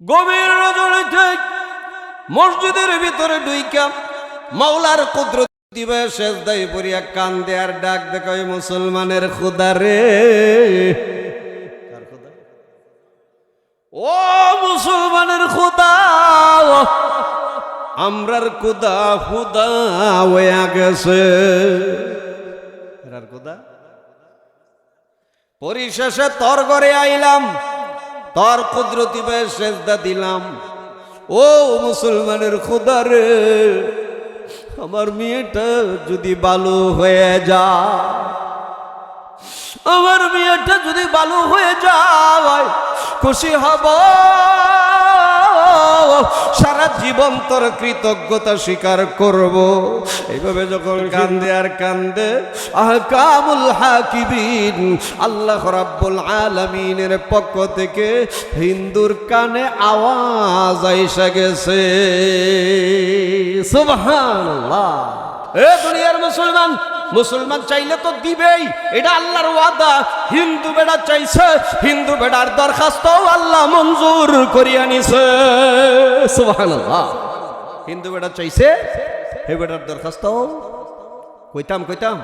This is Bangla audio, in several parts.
গভীর রজনীতে মসজিদের ভিতরে ডুইকা মাওলার কুদরত শেষ দাই পড়িয়া কান দেয়ার ডাক দেখায় মুসলমানের খুদা রে। ও মুসলমানের খুদা আমরার খুদা খুদা হইয়া গেছে। পরিশেষে তর ঘরে আইলাম। তর কুদরতি সেজদা দিলাম। ও মুসলমানের খুদার আমার মেয়েটা যদি বালু হয়ে যা আমার মেয়েটা যদি বালু হয়ে যায়, খুশি হব। সারা জীবন তোর কৃতজ্ঞতা স্বীকার করব। এইভাবে যখন কান্দে আর কান্দে, আহকামুল হাকিবিন আল্লাহ রাব্বুল আলামিনের পক্ষ থেকে হিন্দুর কানে আওয়াজ আইসা গেছে। সুবহানাল্লাহ। এ দুনিয়ার মুসলমান মুসলমান চাইলে তো দিবেই। এটা আল্লাহর ওয়াদা। হিন্দু বেড়া চাইছে, হিন্দু বেড়ার দরখাস্ত আল্লাহ মঞ্জুর করিয়া নিছে। হিন্দু বেড়া চাইছে, হে বেড়ার দরখাস্ত কইতাম কইতাম।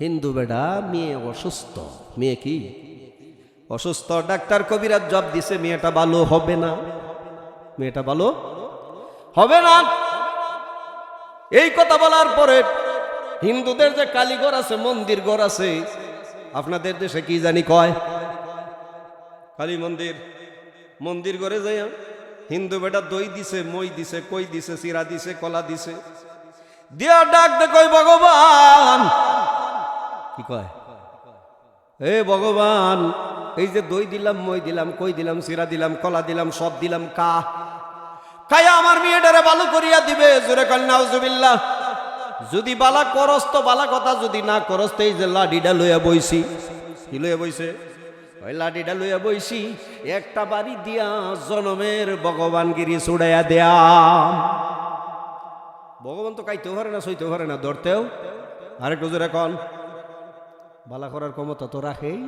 হিন্দু বেড়া মেয়ে অসুস্থ। মেয়ে কি? অসুস্থ। ডাক্তার কবিরাজ জব দিছে, মেয়েটা ভালো হবে না। মেয়েটা ভালো হবে না। এই কথা বলার পরে হিন্দুদের যে কালীঘর আছে, মন্দির ঘর আছে, আপনাদের দেশে কি জানি কয়? কালী মন্দির। মন্দির ঘরে যাই হিন্দু বেটা দই দিছে, মই দিছে, কই দিছে চিরা দিছে, কলা দিছে। দিয়া ডাক দে কই ভগবান। কি কয়? এ ভগবান, এই যে দই দিলাম, মই দিলাম, কই দিলাম চিরা দিলাম, কলা দিলাম, সব দিলাম কা কায়া আমার মেয়েটারে ভালো করিয়া দিবে, জোরে কন্যা কন্যাউজুবিল্লাহ যদি বালা করস, তো বালা কথা যদি না করস, তো এই যে লাডিডা লইয়া বইছি। কি লইয়া বইছে? ওই লাডিটা লইয়া বইছি, একটা বাড়ি দিয়া জনমের ভগবানগিরি ছুড়াইয়া দেয়া। ভগবান তো কাইতেও পারে না, সইতেও পারে না, ধরতেও। আরেকটু জোরে কন। বালা করার ক্ষমতা তো রাখেই।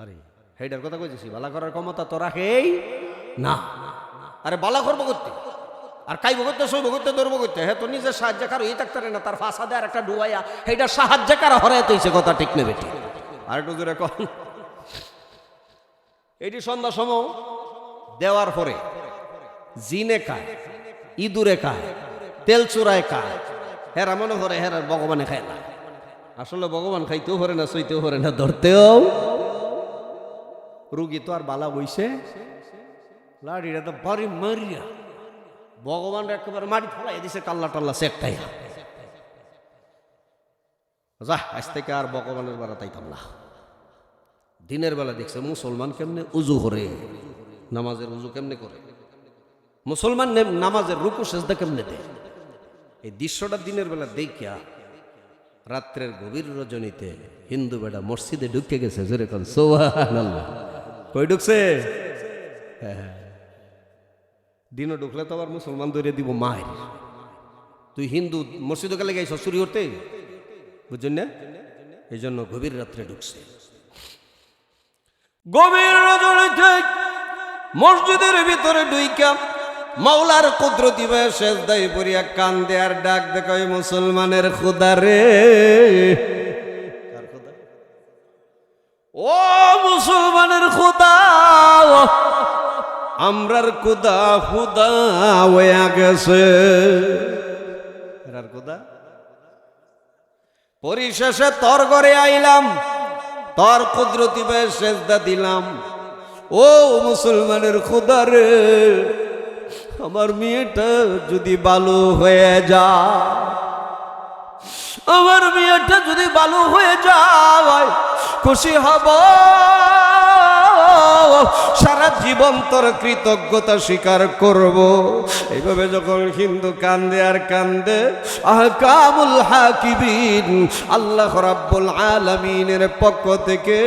আরে হেডার কথা কইতেছি, বালা করার ক্ষমতা তো রাখেই। না আরে বালা করব করতে আর কাইব করতে সইব করতে ধরবো করতে হ্যাঁ তো নিজের সাহায্য কারও এই থাকতে না, তার ফাঁসা দেয় আর একটা ডুবাইয়া সেইটা সাহায্য কারা হরাই তৈছে কথা ঠিক নেবে ঠিক আর একটু জোরে এটি সন্ধ্যা সময়, দেওয়ার পরে, জিনে খায়, ইঁদুরে খায়, তেল চোরায় খায়। হেরা মনে করে, হেরা ভগবানে খায় না। আসলে ভগবান খাইতেও পারে না, সইতেও পারে না, ধরতেও। রুগী তো আর বালা বইছে। লাড়িটা তো বাড়ি মারিয়া। ভগবান একেবারে মাটি ফলাই দিছে, কাল্লা টাল্লা সেকটাই যা, আজ থেকে আর ভগবানের বেলা তাইতাম না। দিনের বেলা দেখছে মুসলমান কেমনে উজু করে, নামাজের উজু কেমনে করে? মুসলমান নামাজের রুকু, সেজদা কেমনে দেয়? এই দৃশ্যটা দিনের বেলা দেখিয়া রাত্রের গভীর রজনীতে হিন্দু বেটা মসজিদে ঢুকে গেছে যেরকম সোহান কই ঢুকছে? হ্যাঁ। দিনও ঢুকলে তো আবার মুসলমান ধরে দিব মায়ের। তুই হিন্দু মসজিদে গেলে গাইছ চুরি করতে বুঝছেন না? এই জন্য গভীর রাত্রে ঢুকছে। গভীর রজনীতে মসজিদের ভিতরে ডুইকা মাওলার কুদরতি শেষ দাই পড়িয়া কান দেয়ার ডাক দেখায় মুসলমানের খুদা রে। ও মুসলমানের খুদা আমরার খুদা খুদা হইয়া গেছে। পরিশেষে তর ঘরে আইলাম, তর কুদরতি সেজদা দিলাম। ও মুসলমানের খুদা রে, আমার মেয়েটা যদি বালু হয়ে যা আমার মেয়েটা যদি বালু হয়ে যায়, খুশি হব। সারা জীবন তোর কৃতজ্ঞতা স্বীকার করব। এইভাবে যখন হিন্দু কান্দে আর কান্দে, আহকামুল হাকিবিন আল্লাহ রাব্বুল আলামিনের পক্ষ থেকে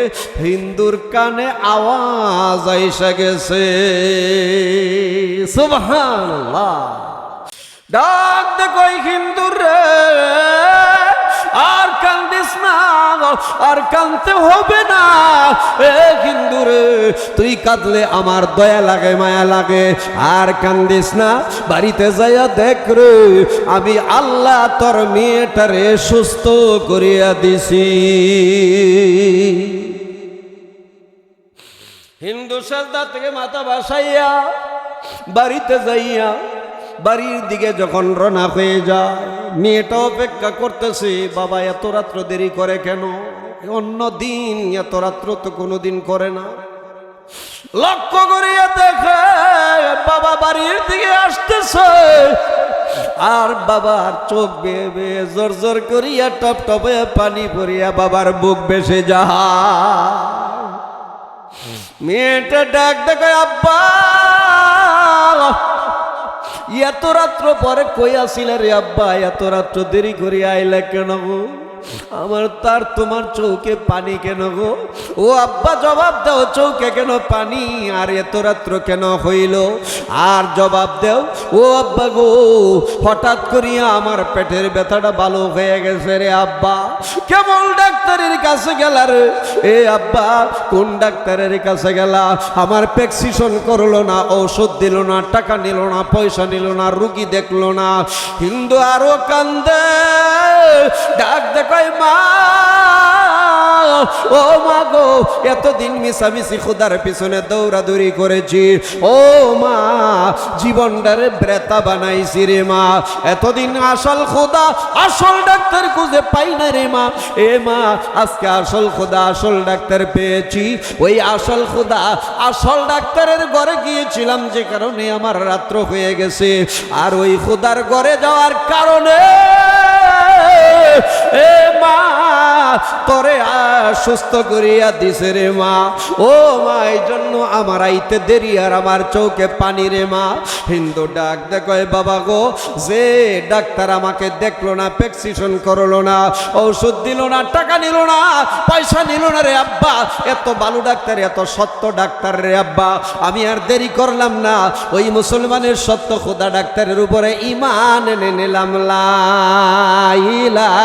হিন্দুর কানে আওয়াজ আইসা গেছে। সুবহানাল্লাহ। ডাক দে কই হিন্দু রে। আর কান্দিস না আর কানতে হবে না। এ হিন্দু রে, তুই কাঁদলে আমার দয়া লাগে, মায়া লাগে। আর কান্দিস না, বাড়িতে যাইয়া দেখ রে, আমি আল্লাহ তোর মেয়েটারে সুস্থ করিয়া দিছি। হিন্দু সাজদা থেকে মাথা বাসাইয়া, বাড়িতে যাইয়া, বাড়ির দিকে যখন রনা হয়ে যায় মেয়েটা অপেক্ষা করতেছে, বাবা, এত রাত্র দেরি করে কেন? অন্য দিন, এত রাত্র তো কোনো দিন করে না। লক্ষ্য করিয়া দেখে, বাবা বাড়ির দিকে আসতেছে। আর বাবার চোখ বেয়ে বেয়ে জোর জোর করিয়া টপ টপে পানি পরিয়া বাবার বুক বেসে যায় মেয়েটা ডাক দেখে, আব্বা এত রাত্র পরে কই আসিলে রে আব্বা? এত রাত্র দেরি করে আইলা কেন? আমার তার তোমার চৌকে পানি কেন গো? ও আব্বা, জবাব দাও, চৌকে কেন পানি? আর এত রাত্র কেন হইল? আর জবাব দাও, ও আব্বা গো, হঠাৎ করিয়া আমার পেটের ব্যথাটা ভালো হয়ে গেছে রে আব্বা। কেমন ডাক্তারের কাছে গেলা রে? এ আব্বা, কোন ডাক্তারের কাছে গেলা? আমার প্রেসক্রিপশন করল না, ঔষধ দিল না, টাকা নিল না, পয়সা নিল না, রুগী দেখল না। হিন্দু আরও কান্দে। ডাক দেখায় মা, ও মা গো, এতদিন মিশামিশি খুদার পিছনে দৌড়াদৌড়ি করেছি। ও মা, জীবনটারে ব্রেতা বানাইছি রে মা। এতদিন আসল খোদা, আসল ডাক্তার খুঁজে পাই না রে মা। এ মা, আজকে আসল খোদা, আসল ডাক্তার পেয়েছি। ওই আসল খোদা, আসল ডাক্তারের ঘরে গিয়েছিলাম যে কারণে আমার রাত্র হয়ে গেছে। আর ওই খোদার ঘরে যাওয়ার কারণে এ মা তোরে সুস্থ করিয়া দিছে রে মা। ও মা এই জন্য আমার আইতে দেরি আর আমার চৌকে পানি রে মা। হিন্দু ডাক দেখো বাবা গো, যে ডাক্তার আমাকে দেখল না, প্রেসক্রিপশন করল না ঔষধ দিল না, টাকা নিল না, পয়সা নিল না রে আব্বা। এত ভালো ডাক্তার, এত সত্য ডাক্তার রে আব্বা। আমি আর দেরি করলাম না, ওই মুসলমানের সত্য খোদা ডাক্তারের উপরে ইমান এনে নিলাম। লা ইলাহা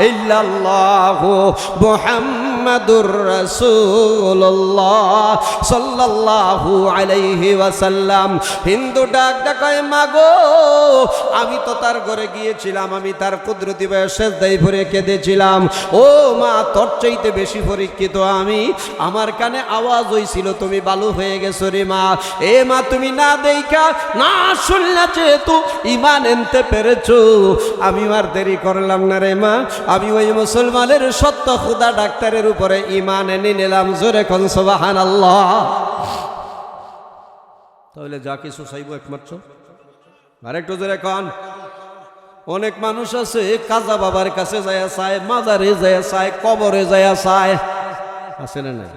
إلا الله محمد মুহাম্মাদুর রাসূলুল্লাহ সাল্লাল্লাহু আলাইহি ওয়াসাল্লাম। হিন্দু ডাক ডাকায়, মাগো, আমি তো তার ঘরে গিয়েছিলাম, আমি তার কুদরতি বয়সের দায়ী ভরে কেঁদেছিলাম। ও মা, তোর চাইতে বেশি পরীক্ষিত আমি। আমার কানে আওয়াজ হইছিল, তুমি বালু হয়ে গেছো রে মা। এ মা, তুমি না দেইখা, না শুনলা যেহেতু ইমান এনতে পেরেছ। আমি আর দেরি করলাম না রে মা। আমি ওই মুসলমানের সত্য খুদা ডাক্তারের উপরে ইমান এনে নিলাম, জোরে কন সোবাহান আল্লাহ তাহলে যা কিছু চাইব একমাত্র। আরেকটু জোরে কন। অনেক মানুষ আছে, কাজা বাবার কাছে যায় চায়, মাজারে যায় চায়, কবরে যায় চায়। আছে না নাই?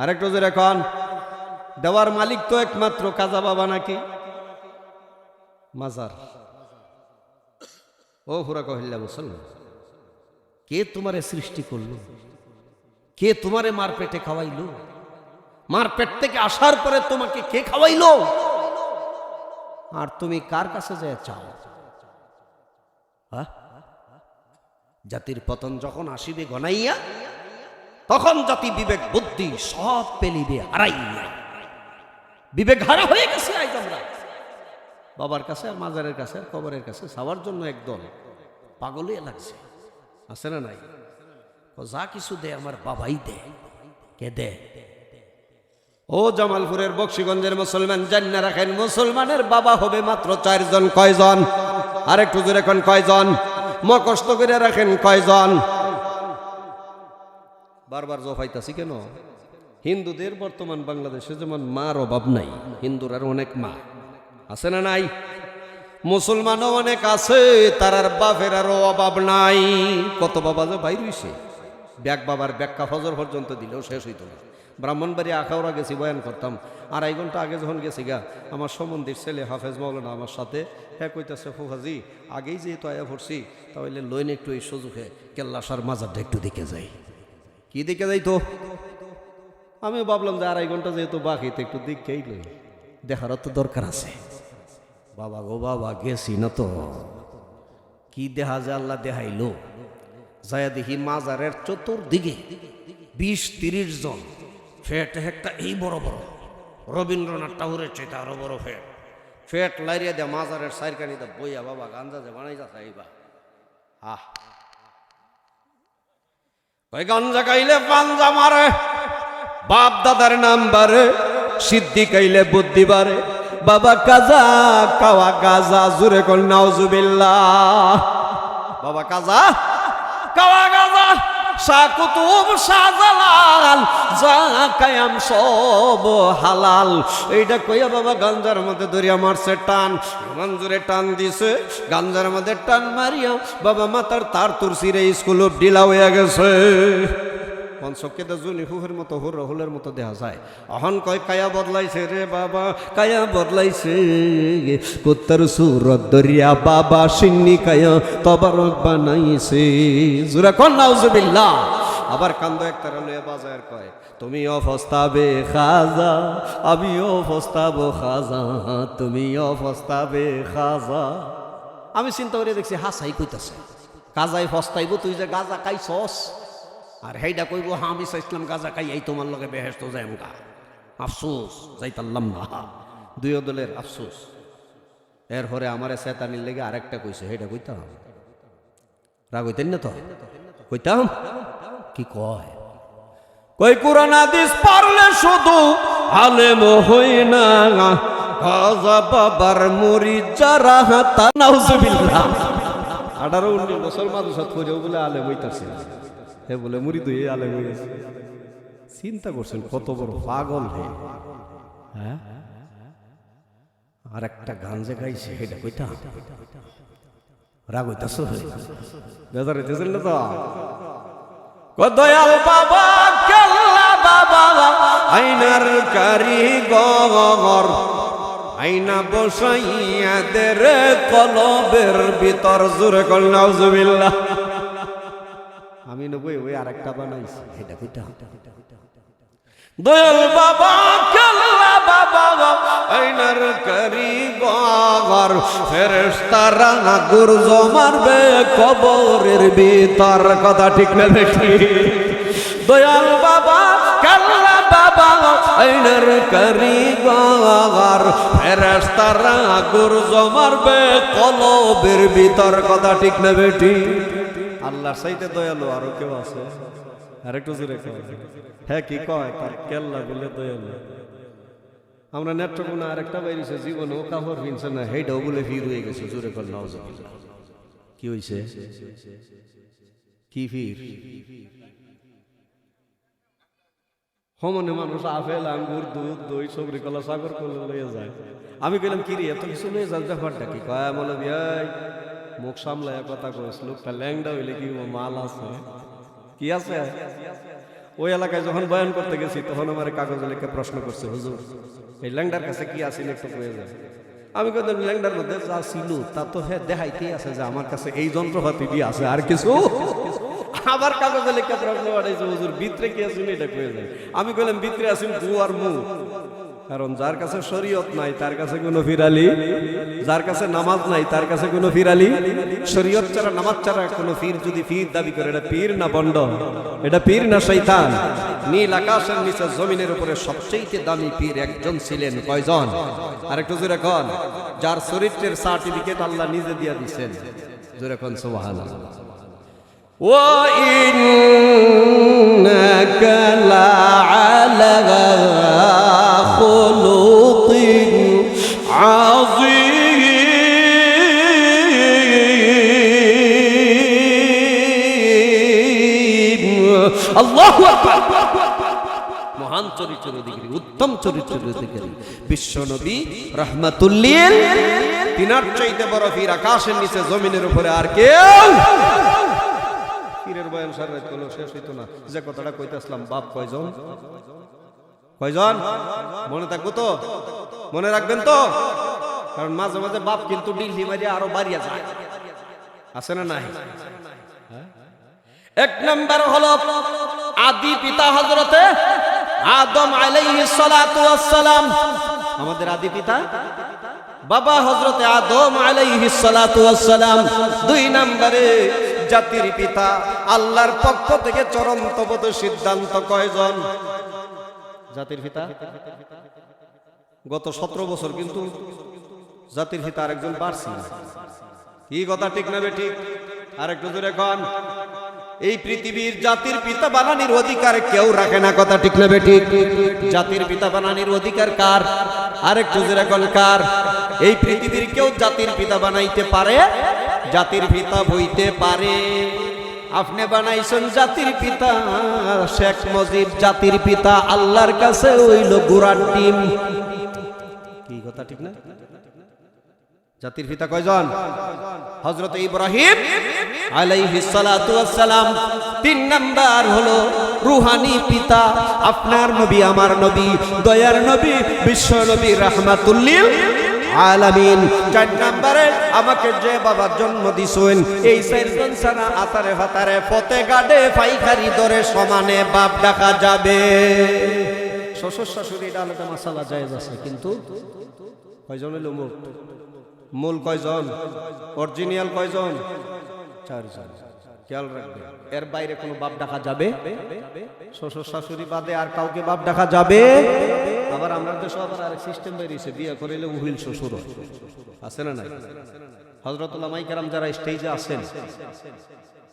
আরেকটু জোরে কন। দেওয়ার মালিক তো একমাত্র কাজা বাবা নাকি? মাজার। ও হুরা কহিল্লা মুসলমান, কে তোমারে সৃষ্টি করল? কে তোমারে মার পেটে খাওয়াইলো? মার পেট থেকে আসার পরে তোমাকে কে খাওয়াইলো? আর তুমি কার কাছে যায় চাও? হ্যাঁ? জাতির পতন যখন আসিবে গনাইয়া, তখন জাতি বিবেক, বুদ্ধি সব পেলিবে হারাইয়া। বিবেক হারা হয়ে গেছে বাবার কাছে আর মাজারের কাছে আর কবরের কাছে সবার জন্য একদল পাগলে লাগছে। আছে না নাই? যা কিছু দে আমার বাবাই দে। কে দে? ও জামালপুরের বক্সিগঞ্জের মুসলমান জান্না রাখেন, মুসলমানের বাবা হবে মাত্র চারজন, কয়জন? আরেকটু জোরে কোন কয়জন? মকষ্ট করে রাখেন কয়জন? বারবার জফাইতাছি কেন? হিন্দুদের বর্তমান বাংলাদেশে যেমন মার অভাব নাই, হিন্দুর আর অনেক মা। আছে না নাই? মুসলমানও অনেক আছে, তার আর বাপের আরও অভাব নাই। কত বাবা যে বাইর ব্যাগ বাবার ব্যাখ্যা ফজর পর্যন্ত দিলেও শেষ হইতো না। ব্রাহ্মণবাড়ি আখাউড়া গেছি, বয়ান করতাম। আড়াই ঘণ্টা আগে যখন গেছি গা, আমার সম্বন্ধীর ছেলে হাফেজ মাওলানা আমার সাথে হ্যাঁ কইতাছে, ফুফাজি, আগেই যেহেতু আয়া পড়ছি, তাহলে লইন একটু এই সুযোগে কেল্লাসার মাজারটা একটু দিকে যাই। কি দিকে যাই তো? আমিও ভাবলাম যে আড়াই ঘণ্টা যেহেতু বাকি, তো একটু দিকেই লই। দেখারও তো দরকার আছে। বাবা গো, বাবা, গেছি না তো। কি দেহা যে আল্লাহ দেখাইলো? যায় দেখি মাজারের চতুর্দিকে বিশ তিরিশ জন ফেট একটা এই বড় বড়। রবীন্দ্রনাথ ঠাকুরের চেয়ে আরও বড় ফেট। ফেট লাইরিয়া দেয়া মাজারের সাইরকানিতে বইয়া বাবা, গাঞ্জা যে বানাই যাচ্ছে এইবা আহ। কই গাঞ্জা খাইলে পাঞ্জা মারে, বাপ দাদার নাম বারে সিদ্ধি খাইলে বুদ্ধি বারে বাবা কাজা কাওয়া গাজা জুরে কল নাউজুবিল্লাহ। বাবা কাজা কাওয়া গাজা যা কায়াম সব হালাল। এইটা কইয়া বাবা গাঞ্জার মধ্যে মারছে, টান। টান দিছে, গাঞ্জার মধ্যে টান মারিয়া বাবা মাতার তার তুরসিরে স্কুল ডিলা হয়ে গেছে। পঞ্চকে তো জুনি হুহের মতো, হুর রহুলের মতো দেখা যায়। অহন কয়, কায়া বদলাইছে রে বাবা, কায়া বদলাইছে। কুত্তর সুরত দরিয়া বাবা সিন্নি কায়া তবারক বানাইছে। জুরা কন, নাউজুবিল্লাহ। আবার কান্দ একতারা লইয়া বাজার কয় তুমিও ফস্তাবে খাজা, আমিও ফস্তাবো খাজা তুমিও ফস্তাবে খাজা। আমি চিন্তা করে দেখছি, হাসাই কইতাছে। কাজাই ফস্তাইব, তুই যে গাজা খাইছস? আর হেইডা কইব হামি ইসলাম গাজা খাই, এই তোমার লগে বেহেস্ত যাই গা আফসোস যাইতাল্লাম না দুই দলের আফসোস। এর পরে আমারে সেতানির লেগে আরেকটা কইছে, হেইডা কইতাম। রাগ হইতেন না তো? কইতাম? কি কয়? কই, কোরআন, হাদিস পারলে শুধু আলেম হই না। গাজা বাবার মুরি যারা হাতা নাউজুবিল্লাহ। আঠারো, উনিশ বছর মানুষত করেও বলে আলেম হইতাছে। হে বলে মুড়ি দুই আলেম হইয়াছে চিন্তা করছেন, কত বড় পাগল হে। হ্যাঁ? আর একটা গান যে গাইছে, সেটা কইতা? রাগ হইতাছ? বেজার হইতেছিল না তো? ও দয়াল বাবা, কেল্লা বাবা, আইনার আইনা বসাইয়াদের কলবের ভিতর। জোরে কল নাউজুবিল্লাহ। আমি নবই ওই আরেকটা বানাইছি। এটা কইটা দয়াল বাবা কেল্লা বাবা আইনার কারিগর ফেরেশতারা না গুরজ মারবে কবরের ভিতর। কথা ঠিক না দেখি? দয়াল বাবা কাল্লা বাবা আইনার কারিগর ফেরেশতারা গুরজ মারবে কলবের ভিতর। কথা ঠিক না বেটি আল্লাহর সাইতে দয়ালু আরও কেউ আছে? আরেকটু জোরে কয়। হ্যাঁ কি কয়? তার কেল্লা বলে দয়ালু। আমরা নেত্রকোনা আরেকটা বাইরেছে জীবনে ও কাপড় কিনছে না হেইটাও বলে ফির হয়ে গেছে, জোরে কল নাও কি হইছে? কি ফির হমনে মানুষ আপেল, আঙ্গুর, দুধ, দই, সবরি, কলা, সাগর করলে লইয়া যায়। আমি কইলাম, কি রে, এত কিছু লইয়া যাস ব্যাপারটা কি? কয় মনে ভাই মুখ সামলায় কথা কইস, লোকটা ল্যাংডা হইলে কি মাল আছে? কি আছে? ওই এলাকায় যখন বয়ান করতে গেছি, তখন আমার কাগজে লিখে প্রশ্ন করছে, হুজুর, এই ল্যাংডার কাছে কি আছে? একটু কয়ে যায় আমি কইলাম ল্যাংডার মধ্যে যা ছিল, তা তো হ্যাঁ দেখাইতেই আছে যে আমার কাছে এই যন্ত্রপাতি দিয়ে আছে, আর কিছু? আবার কাগজে লিখে প্রশ্ন পাঠাইছে হুজুর, ভিতরে কি আছে? এটা কয়ে যায় আমি কইলাম, ভিতরে আছি গু আর মুখ কারণ যার কাছে শরীয়ত নাই, তার কাছে কোনো ফিরালি। যার কাছে নামাজ নাই, তার কাছে কোনো ফিরালি। শরীয়ত ছাড়া, নামাজ ছাড়া কোনো ফির যদি ফির দাবি করে, এটা পীর না বন্ড এটা পীর না শৈতান নীল আকাশের নিচে জমিনের উপরে সবচেয়ে দামি পীর একজন ছিলেন। কয়জন? আর একটু জোরে কন। যার শরীরের সার্টিফিকেট আল্লাহ নিজে দিয়ে দিচ্ছেন জোরে কন সোহান ও ইন মহান চরিত্র অধিকারী, উত্তম চরিত্র অধিকারী। বিশ্ব নবী রহমাতুল্লিল। তিনার চাইতে বড় ফির আকাশের নিচে জমিনের উপরে আর কেউ পীরের বয়ান শেষ হইতো না। যে কথাটা বাপ কয়জন? কয়জন? মনে থাকব তো? মনে রাখবেন তো? কারণ মাঝে মাঝে বাপ কিন্তু আরও বাড়িয়ে যায়। আছে না নাই? এক নাম্বার হলো আদি পিতা হজরতে আদম সালাতু আমাদের আদি পিতা? বাবা হজরতে আদম সালাতু দুই নম্বরে জাতির পিতা, আল্লাহর পক্ষ থেকে চরমতবত সিদ্ধান্ত কয়জন? জাতির পিতা? গত সতেরো বছর, কিন্তু জাতির পিতা আরেকজন বাড়ছে কি কথা, ঠিক না বে ঠিক? আরেকটু জোরে কন। এই পৃথিবীর জাতির পিতা বানানির অধিকার কেউ রাখে না, কথা ঠিক না বে ঠিক? জাতির পিতা বানানির অধিকার কার? আরেকটু জোরে কন, কার? এই পৃথিবীর কেউ জাতির পিতা বানাইতে পারে? জাতির পিতা বইতে পারে। আপনি বানাইছেন জাতির পিতা, শেখ মুজিব জাতির পিতা, আল্লাহর কাছে হইল গুড়ার ডিম কি কথা, ঠিক না? জাতির পিতা কয়জন? হজরত ইব্রাহিম ওয়াসসালাম, তিন নাম্বার হলো রুহানি পিতা, আপনার নবী, আমার নবী, দয়ার নবী, বিশ্ব নবী, রাহমাতুল্লিল আলামিন। চার নাম্বারে, আমাকে যে বাবার জন্ম দিছেন, এই চারজন আতারে ফাতারে ফতে গাডে পাইখারি দরে সমানে বাপ ডাকা যাবে। শ্বশুর শাশুড়ির আলাদা মাসালা জায়েজ আছে, কিন্তু কয়জন হইল মূল মূল কয়জন? অরিজিনাল কয়জন? চারজন। খেয়াল রাখবে। এর বাইরে কোনো বাপ ডাকা যাবে? শ্বশুর শাশুড়ি বাদে আর কাউকে বাপ ডাকা যাবে? আবার আমরা দেশে আবার আরেক সিস্টেম বেরিয়েছে বিয়ে করিলে উহিল শ্বশুর আছে না নাই? হজরতুল্লাহ মাইকারাম যারা স্টেজে আছেন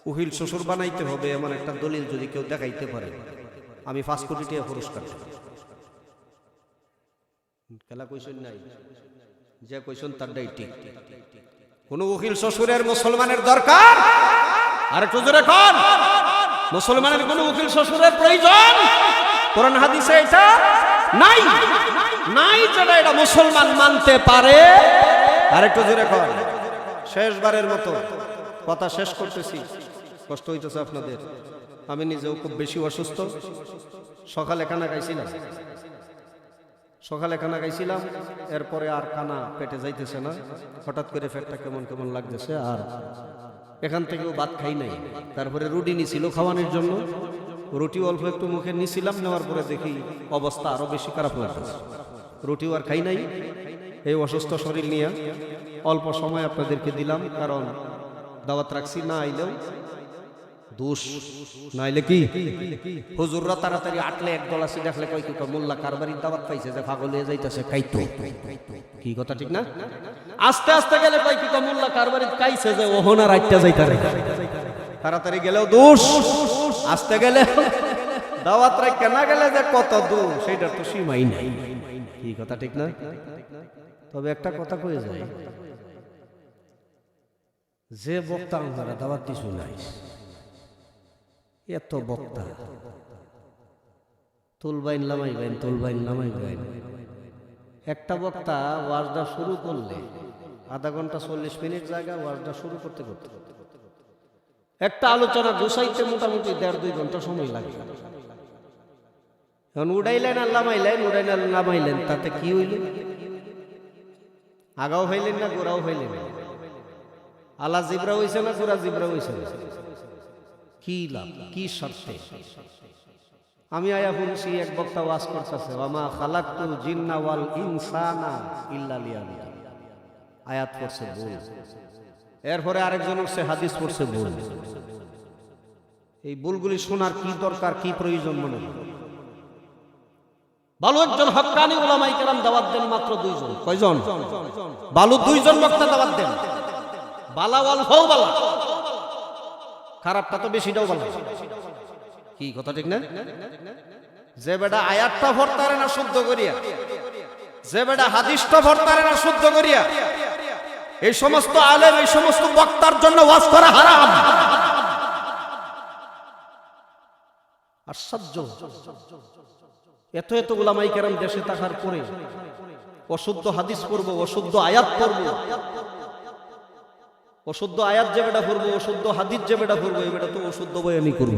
উহিল শ্বশুর বানাইতে হবে এমন একটা দলিল যদি কেউ দেখাইতে পারে। আমি পাঁচ কোটি টাকা পুরস্কার। খেলা কইসন নাই? যে কইসন তারটাই ঠিক। কোন উকিল শ্বশুরের মুসলমানের দরকার? আর একটু জোরে কন। মুসলমানের কোন উকিল শ্বশুরের প্রয়োজন? কোরআন হাদিসে এটা নাই। নাই যেটা এটা মুসলমান মানতে পারে। আর একটু জোরে কন। শেষবারের মতো কথা শেষ করতেছি। কষ্ট হইতেছে আপনাদের। আমি নিজেও খুব বেশি অসুস্থ। সকালে খানা খাইছিলাম। সকালে খানা খাইছিলাম, এরপরে আর খানা পেটে যাইতেছে না। হঠাৎ করে পেটটা কেমন কেমন লাগতেছে আর এখান থেকেও ভাত খাই নাই। তারপরে রুটি নিছিল খাওয়ানোর জন্য। রুটি অল্প একটু মুখে নিছিলাম, নেওয়ার পরে দেখি অবস্থা আরও বেশি খারাপ লাগতেছে রুটিও আর খাই নাই। এই অসুস্থ শরীর নিয়ে অল্প সময় আপনাদেরকে দিলাম, কারণ দাওয়াত রাখছি না আইলেও দোষ। নাইলে কি? হুজুররা তাড়াতাড়ি আটলে এক দল দেখলে কয় কি মোল্লা কারবারির দাওয়াত পাইছে যে পাগল হয়ে যাইতেছে কাইতো কি কথা ঠিক না? আস্তে আস্তে গেলে কয় কি মোল্লা কারবারির কাইছে যে ওহনা রাইটটা যাইতা রে তাড়াতাড়ি গেলেও দোষ। আস্তে গেলে দাওয়াত রাখতে না গেলে যে কত দূর সেটার তো সীমাই নাই। কি কথা ঠিক না? তবে একটা কথা কয়ে যায় যে বক্তা আমরা দাওয়াত দিছু নাই এত বক্তা। তুলবাইন লামাইবেন তুলবাইন লামাইবেন একটা বক্তা ওয়াজটা শুরু করলে, আধা ঘণ্টা চল্লিশ মিনিট জায়গা ওয়াজটা শুরু করতে করতে। একটা আলোচনা গুছাইতে মোটামুটি দেড় দুই ঘণ্টা সময় লাগে। এখন উড়াইলেন আর লামাইলেন উড়াইলেন আর লামাইলেন তাতে কি হইল? আগাও হইলেন না গোড়াও হইলেন? আলা জিব্রা হইছে না গোড়া জিব্রা হইছে? না কি লাভ? কি শর্তে? আমি আয়া শুনছি এক বক্তা ওয়াজ করতেছে ওয়ামা খালাকতুল জিন্না ওয়াল ইনসানা ইল্লা লিয়াবুদুন আয়াত পড়ছে বল এরপরে আরেকজন হচ্ছে হাদিস পড়ছে বল এই বলগুলি শোনার কি দরকার কি প্রয়োজন মনে হয়? ভালো একজন হক্কানি ওলামাই কেরাম দাওয়াত দেন মাত্র দুইজন। কয়জন? ভালো দুইজন বক্তা দাওয়াত দেন। বালা ওয়াল হও বালা খারাপটা তো বেশিটাও ভালো। কি, কথা ঠিক না? যে বেটা আয়াতটা ভরতারে না শুদ্ধ করিয়া, যে বেটা হাদিসটা ভরতারে না শুদ্ধ করিয়া, এই সমস্ত আলেম, এই সমস্ত বক্তার জন্য ওয়াজ করা হারাম। আশ্চর্য। এত এত ওলামাই কেরাম দেশে থাকার পরে অশুদ্ধ হাদিস পড়ব, অশুদ্ধ আয়াত পড়ব অশুদ্ধ আয়াত যে বেটা পড়ব অশুদ্ধ হাদিস যে বেটা পড়ব এই বেটা তো অশুদ্ধ বয়ানি করব।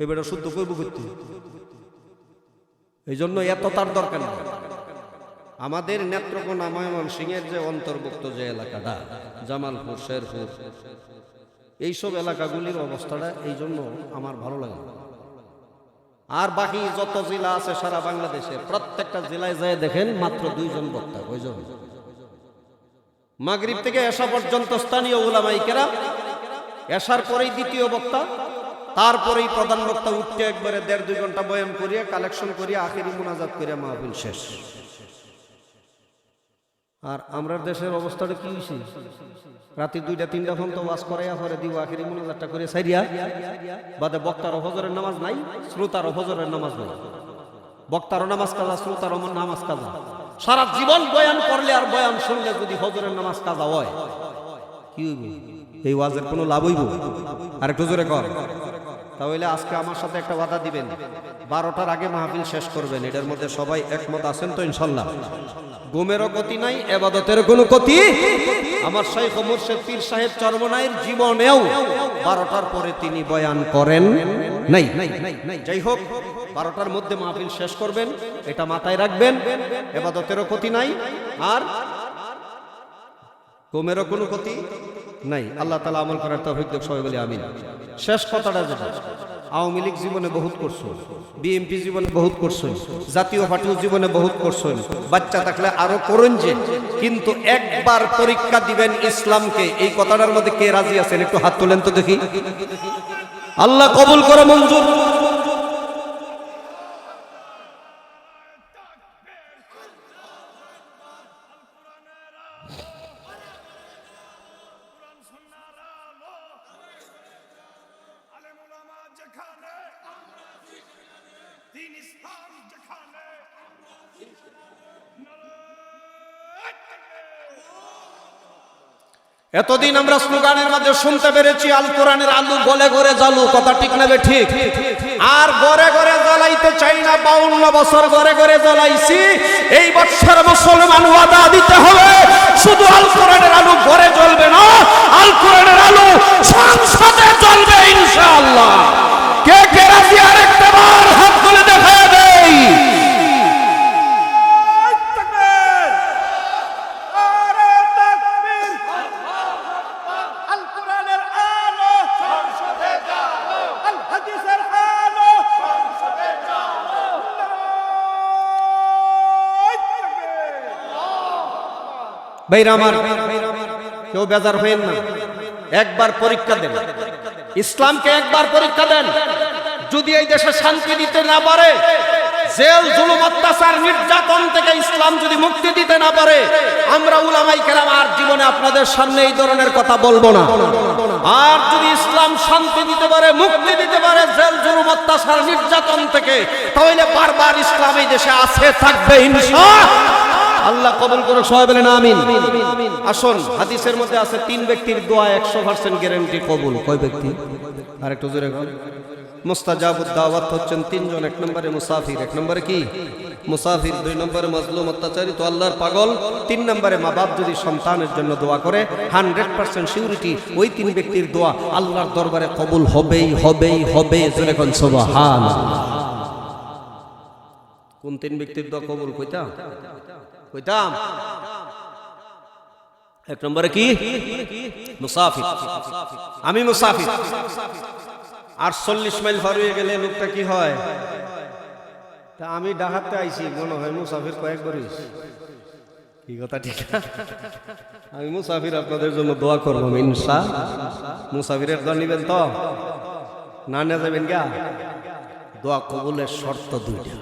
এই বেটা শুদ্ধ করব করতে। এই জন্য এত তার দরকার নেই। আমাদের নেত্রকোনা ময়মনসিংহের যে অন্তর্ভুক্ত যে এলাকাটা, জামালপুর, শেরপুর, এইসব এলাকাগুলির অবস্থাটা এই জন্য আমার ভালো লাগে আর বাকি যত জেলা আছে সারা বাংলাদেশে, প্রত্যেকটা জেলায় যায় দেখেন মাত্র দুইজন বক্তা, কয়জন? মাগরিব থেকে এসা পর্যন্ত স্থানীয় ওলামাই কেরাম এসার পরেই দ্বিতীয় বক্তা, তারপরেই প্রধান বক্তা উঠতে একবারে দেড় দুই ঘণ্টা বয়ান করিয়া, কালেকশন করিয়া, আখেরি মোনাজাত করিয়া মাহফিল শেষ। আর আমরা দেশের অবস্থাটা কি হয়েছে রাতে দুইটা, তিনটা ফোন তো ওয়াজ করাইয়া পরে দিব, আখেরি মোনাজাতটা করে সাইরিয়া বাদে বক্তার হজরের নামাজ নাই, শ্রোতার হজরের নামাজ নাই। বক্তারও নামাজ কাজা, শ্রোতারও নামাজ কাজা। সারা জীবন বয়ান করলে আর বয়ান শুনলে যদি হজরের নামাজ কাজা হয়, কি এই ওয়াজের কোনো লাভ হইব? আর একটু জোরে কর। তাহলে আজকে আমার সাথে একটা ওয়াদা দিবেন। বারোটার আগে মাহফিল শেষ করবেন। এটার মধ্যে সবাই একমত আছেন তো, ইনশাল্লাহ? গুমেরও গতি নাই এবাদতের কোনো গতি? আমার শাইখ মুর্শেদ পীর সাহেব চরমনাইয়ের জীবনেও বারোটার পরে তিনি বয়ান করেন নাই নাই। যাই হোক বারোটার মধ্যে মাহফিল শেষ করবেন, এটা মাথায় রাখবেন, এবাদতেরও ক্ষতি নাই, আর কোমেরও কোনো ক্ষতি নাই। আল্লাহ তালা আমল করার তৌফিক সবাই বলি আমিন। শেষ কথাটা যেটা, আওয়ামী লীগ জীবনে বহুত করছ, বিএনপি জীবনে বহুত করছেন জাতীয় পার্টিও জীবনে বহুত করছেন বাচ্চা থাকলে আরও করুন যে, কিন্তু একবার পরীক্ষা দিবেন ইসলামকে, এই কথাটার মধ্যে কে রাজি আছেন? একটু হাত তোলেন তো দেখি। আল্লাহ কবুল করে, মঞ্জুর। এতদিন আমরা স্লোগানের মধ্যে শুনতে পেরেছি আল কোরআনের আলু গলে গড়ে জ্বালু, কথা ঠিক নেবে ঠিক? আর গড়ে গড়ে জ্বালাইতে চাই না, বাউন্ন বছর গড়ে গড়ে জ্বালাইছি। এই বছর মুসলমান ওয়াদা দিতে হবে, শুধু আল কোরআনের আলু গড়ে জ্বলবে না আল কোরআনের আলু সংসদে জ্বলবে ইনশাআল্লাহ। কে কে রাজি? আরেকটা বার হাত তুলে দেখা দেই। ভাইরা কেউ বেজার হইেন না। একবার পরীক্ষা দেন। ইসলামকে একবার পরীক্ষা দেন। যদি এই দেশে শান্তি দিতে না পারে, জেল, জুলুম, অত্যাচার, নির্যাতন থেকে ইসলাম যদি মুক্তি দিতে না পারে, আমরা উলামাই কেরাম আর জীবনে আপনাদের সামনে এই ধরনের কথা বলব না। আর যদি ইসলাম শান্তি দিতে পারে, মুক্তি দিতে পারে, জেল, জুলুম, অত্যাচার, নির্যাতন থেকে, তাহলে বারবার ইসলাম এই দেশে আছে, থাকবে ইনশা আল্লাহ কবুল করে সবাই বলেন আমিন। আসুন, হাদিসের মধ্যে আছে তিন ব্যক্তির দোয়া একশো পার্সেন্ট গ্যারান্টি কবুল। কয় ব্যক্তি? আর একটু জোরে কর মুস্তাজাবুদ দাওয়াত হচ্ছেন তিনজন, এক নম্বরে মুসাফির, এক নম্বরে কি? মুসাফির, দুই নম্বরে মজলুম অত্যাচারী, তো আল্লাহর পাগল। তিন নম্বরে মা বাপ যদি সন্তানের জন্য দোয়া করে হান্ড্রেড পার্সেন্ট সিউরিটি ওই তিন ব্যক্তির দোয়া আল্লাহর দরবারে কবুল হবেই হবেই হবে কোন তিন ব্যক্তির দোয়া কবুল কইতাম কইতাম এক নম্বরে কি মুসাফির আমি মুসাফির আটচল্লিশ মাইল পার হয়ে গেলে লোকটা কি হয়? তা আমি ডাকাতে আইছি, মনে হয় মুসাফির কয়েকবার হইছি। কি কথা ঠিক? আমি মুসাফির আপনাদের জন্য দোয়া করব ইনসা মুসাফিরের দোয়া নিবেন তো? না না যাবেন গা? দোয়া কবুলের শর্ত দুইটা।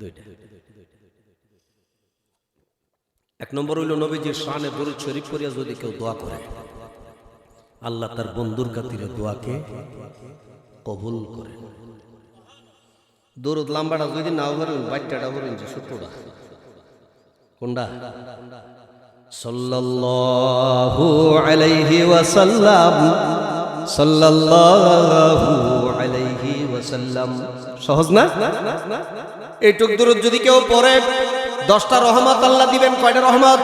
দুইটা। এক নম্বর হইল নবীজির শানে দরুদ শরীফ করিয়া যদি কেউ দোয়া করে, আল্লাহ তার বন্ধুর কাতিরে দোয়াকে কবুল করে। দরুদ লাম্বাটা যদি নাও ধরেন বাচ্চাটা ধরেন যে সত্যটা কোনটা? সাল্লাল্লাহু আলাইহি ওয়াসাল্লাম, সাল্লাল্লাহু আলাইহি ওয়াসাল্লাম। সহজ না? এইটুক দূর যদি কেউ পড়ে দশটা রহমত আল্লাহ দিবেন, কয়টা রহমত?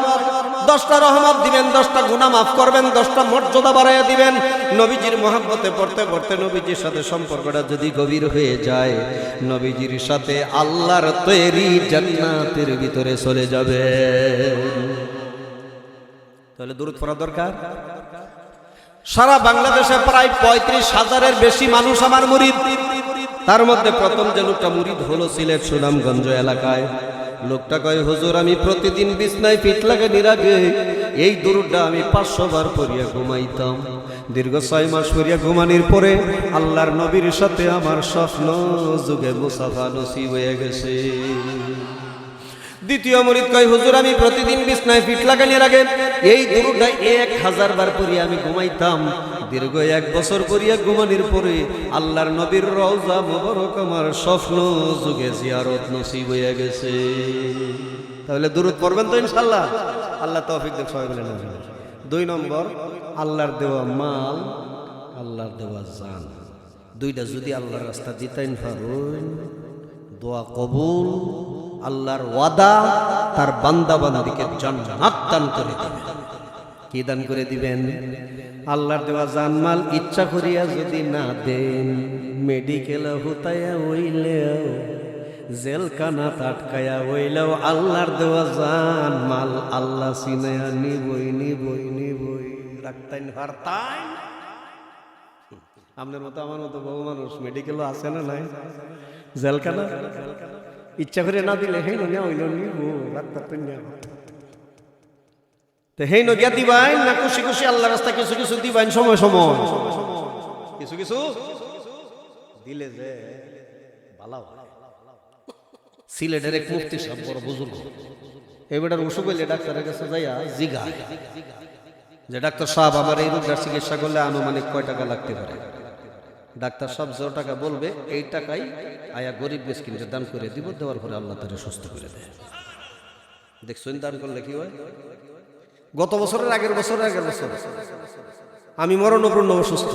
দশটা রহমত দিবেন, দশটা গুণা মাফ করবেন, দশটা মর্যাদা বাড়াইয়া দিবেন। নবীজির মহাব্বতে, পড়তে পড়তে নবীজির সাথে সম্পর্কটা যদি গভীর হয়ে যায়, নবীজির সাথে আল্লাহর তৈরি জান্নাতের ভিতরে চলে যাবে। তাহলে দূরত পড়া দরকার? সারা বাংলাদেশে প্রায় পঁয়ত্রিশ হাজারের বেশি মানুষ আমার মুরিদ। তার মধ্যে প্রথম যে লোকটা মুরিদ হলো সিলেট সুনামগঞ্জ এলাকায়। লোকটা কয়, হুজুর, আমি প্রতিদিন বিছনায় পিঠ লাগে নিরাগে এই দূরটা আমি পাঁচশো বার পরিয়া ঘুমাইতাম। দীর্ঘ ছয় মাস পরিয়া ঘুমানির পরে আল্লাহর নবীর সাথে আমার স্বপ্ন যুগে মুসাফা নসিব হয়ে গেছে। দ্বিতীয় মরিদ কয়, হুজুর, আমি প্রতিদিন বিছনায় ফিট লাগানোর আগে এই দুরুটা এক হাজার বার পরে আমি ঘুমাইতাম। দীর্ঘ এক বছর পরিয়া ঘুমানির পরে আল্লাহর নবীর রওজা মুবারক আমার স্বপ্ন যুগে জিয়ারত নসিব হয়ে গেছে। তাহলে দূরত পড়বেন তো ইনশাল্লাহ আল্লাহ তৌফিক দেখ, সবাই বলে না দুই নম্বর, আল্লাহর দেওয়া মাল, আল্লাহর দেওয়া জান। দুইটা যদি আল্লাহর রাস্তা দিতেন পারুন। দোয়া কবুল, আল্লাহর ওয়াদা তার বান্দা বান্দিকে জান্নাত দান করে দিবেন। কি দান করে দিবেন। আল্লাহর দেওয়া জানমাল ইচ্ছা করিয়া যদি না দেন মেডিকেল হুতায়া হইলেও, জেলখানা তাটকায়া হইলেও আল্লাহর দেওয়া জান মাল আল্লাহ সিনায়া নিবই নিবই নিবই। রাখতাইন হারতাইন। আপনার মতো আমার মতো বহু মানুষ মেডিকেলও আছে না নাই? জেলখানা? ইচ্ছা করে না দিলে হেই না হইল নিব ডাক্তার তো হেই নগিয়া দিবাইন না খুশি খুশি আল্লাহ রাস্তা কিছু কিছু দিবাইন সময় সময়। কিছু কিছু দিলে যে ভালো সিলেটের এক মুফতি সাহেব বড় বুজুর্গ। এবারে অসুখ হইলে ডাক্তারের কাছে যাইয়া জিগা। যে ডাক্তার সাহেব আমার এই রোগটার চিকিৎসা করলে আনুমানিক কয় টাকা লাগতে পারে? ডাক্তার সাহেব যত টাকা বলবে, এই টাকাই আয়া গরিব মিসকিনকে দান করে দিব, দেওয়ার পরে আল্লাহ তারা সুস্থ করে দেয়। দেখছেন দান করলে কি হয়? গত বছরের আগের বছরের আগের বছর। আমি মরণপূর্ণ অসুস্থ।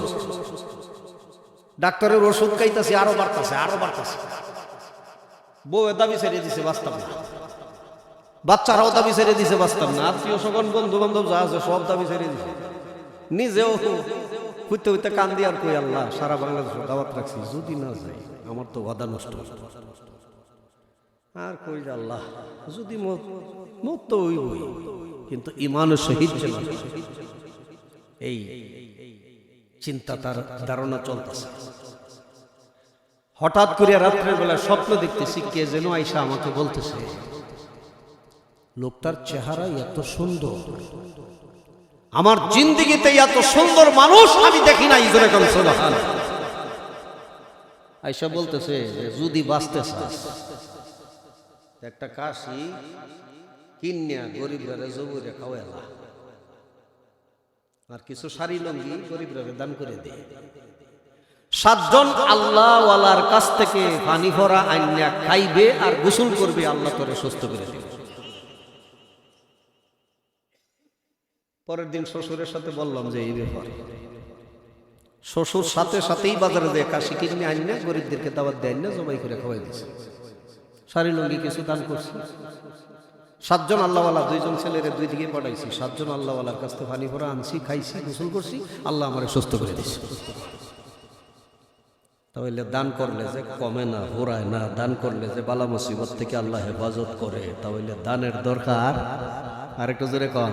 ডাক্তারের ওষুধ খাইতেছি, আরও বাড়তেছে আরও বাড়তেছে। বউ দাবি ছেড়ে দিছে বাস্তব না। বাচ্চারাও দাবি ছেড়ে দিছে বাস্তব না। আত্মীয় স্বজন বন্ধু বান্ধব যা আছে সব দাবি ছেড়ে দিছে। নিজেও হইতে হইতে কান্দি আর কই আল্লাহ, সারা বাংলাদেশ দাওয়াত রাখছি। যদি না যাই, আমার তো ওয়াদা নষ্ট আর কই আল্লাহ, যদি মত তো ওই। কিন্তু ইমান শহীদ ছিল। এই চিন্তা তার ধারণা চলতেছে। হঠাৎ করে রাত্রের বেলা স্বপ্ন দেখতেছি কে যেন আইসা আমাকে বলতেছে, লোকটার চেহারা এত সুন্দর। আমার জিন্দিগিতে এত সুন্দর মানুষ আমি দেখি না ইজরে আইসা বলতেছে, যদি বাঁচতে একটা কাশি কিনিয়া গরিবরা জবুরে খাওয়ালা আর কিছু শাড়ি লঙ্গি গরিবরা দান করে দে সাতজন আল্লাহওয়ালার কাছ থেকে পানি ভরা আইনা খাইবে আর গোসল করবে আল্লাহ তোরে সুস্থ করে দেবে। পরের দিন শ্বশুরের সাথে বললাম যে, এই ব্যাপার। শ্বশুর সাথে সাথেই বাজারে দেয় কাশি কিনে আইন না, গরিবদেরকে দাওয়াত দেয় না, জবাই করে খাওয়াই দিচ্ছে শাড়ি লঙ্গি কিছু দান করছি। সাতজন আল্লাহওয়ালা, দুইজন ছেলেরে দুই দিকে পড়াইছি সাতজন আল্লাহওয়ালার কাছ থেকে পানি ভরা আনছি, খাইছি, গোসল করছি, আল্লাহ আমার সুস্থ করে দিয়েছি তাহলে দান করলে যে কমে না, হোরায় না, দান করলে যে বালা মুসিবত থেকে আল্লাহ হেফাজত করে, তাহলে দানের দরকার। আরেকটু জোরে কম